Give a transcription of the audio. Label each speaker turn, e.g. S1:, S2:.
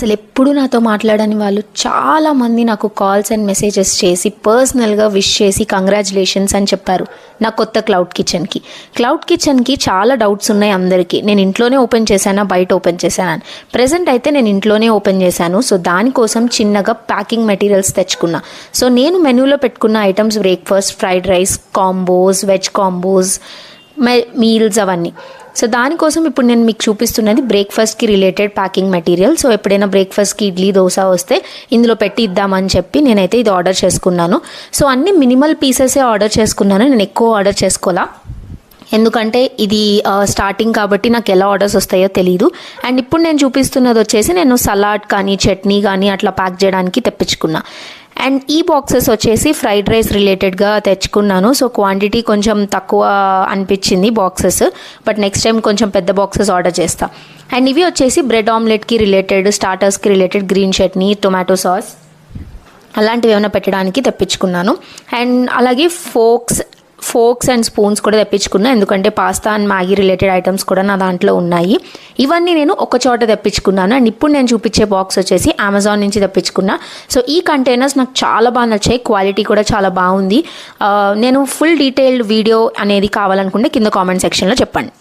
S1: అసలు ఎప్పుడు నాతో మాట్లాడని వాళ్ళు చాలామంది నాకు కాల్స్ అండ్ మెసేజెస్ చేసి పర్సనల్గా విష్ చేసి కంగ్రాచులేషన్స్ అని చెప్పారు నా కొత్త క్లౌడ్ కిచెన్కి క్లౌడ్ కిచెన్కి చాలా డౌట్స్ ఉన్నాయి అందరికీ. నేను ఇంట్లోనే ఓపెన్ చేశానా? బయట ఓపెన్ చేశానా? అని ప్రజెంట్ అయితే నేను ఇంట్లోనే ఓపెన్ చేశాను. సో దానికోసం చిన్నగా ప్యాకింగ్ మెటీరియల్స్ తెచ్చుకున్నా. సో నేను మెనూలో పెట్టుకున్న items breakfast fried rice combos veg combos meals అవన్నీ. సో దానికోసం ఇప్పుడు నేను మీకు చూపిస్తున్నది బ్రేక్ఫాస్ట్కి రిలేటెడ్ ప్యాకింగ్ మెటీరియల్ సో ఎప్పుడైనా బ్రేక్ఫాస్ట్కి ఇడ్లీ దోశ వస్తే ఇందులో పెట్టి ఇద్దామని చెప్పి నేనైతే ఇది ఆర్డర్ చేసుకున్నాను. సో అన్ని మినిమల్ పీసెసే ఆర్డర్ చేసుకున్నాను. నేను ఎక్కువ ఆర్డర్ చేసుకోవాలా ఎందుకంటే ఇది స్టార్టింగ్ కాబట్టి నాకు ఎలా ఆర్డర్స్ వస్తాయో తెలియదు అండ్ ఇప్పుడు నేను చూపిస్తున్నది వచ్చేసి నేను సలాడ్ కానీ చట్నీ కానీ అట్లా ప్యాక్ చేయడానికి తెప్పించుకున్నా. అండ్ ఈ బాక్సెస్ వచ్చేసి ఫ్రైడ్ రైస్ రిలేటెడ్గా తెచ్చుకున్నాను. సో క్వాంటిటీ కొంచెం తక్కువ అనిపించింది బాక్సెస్ బట్ నెక్స్ట్ టైం కొంచెం పెద్ద బాక్సెస్ ఆర్డర్ చేస్తా. అండ్ ఇవి వచ్చేసి బ్రెడ్ ఆమ్లెట్కి related స్టార్టర్స్కి related green chutney tomato sauce అలాంటివి ఏమైనా పెట్టడానికి తెప్పించుకున్నాను. అండ్ అలాగే ఫోక్స్ ఫోక్స్ అండ్ స్పూన్స్ కూడా తెప్పించుకున్నా ఎందుకంటే pasta and Maggi related items కూడా నా దాంట్లో ఉన్నాయి. ఇవన్నీ నేను ఒక చోట తెప్పించుకున్నాను. అండ్ ఇప్పుడు నేను చూపించే బాక్స్ వచ్చేసి అమెజాన్ నుంచి తెప్పించుకున్నా. సో ఈ కంటైనర్స్ నాకు చాలా బాగా నచ్చాయి. క్వాలిటీ కూడా చాలా బాగుంది. నేను ఫుల్ డీటెయిల్డ్ వీడియో అనేది కావాలనుకుంటే కింద కామెంట్ సెక్షన్లో చెప్పండి.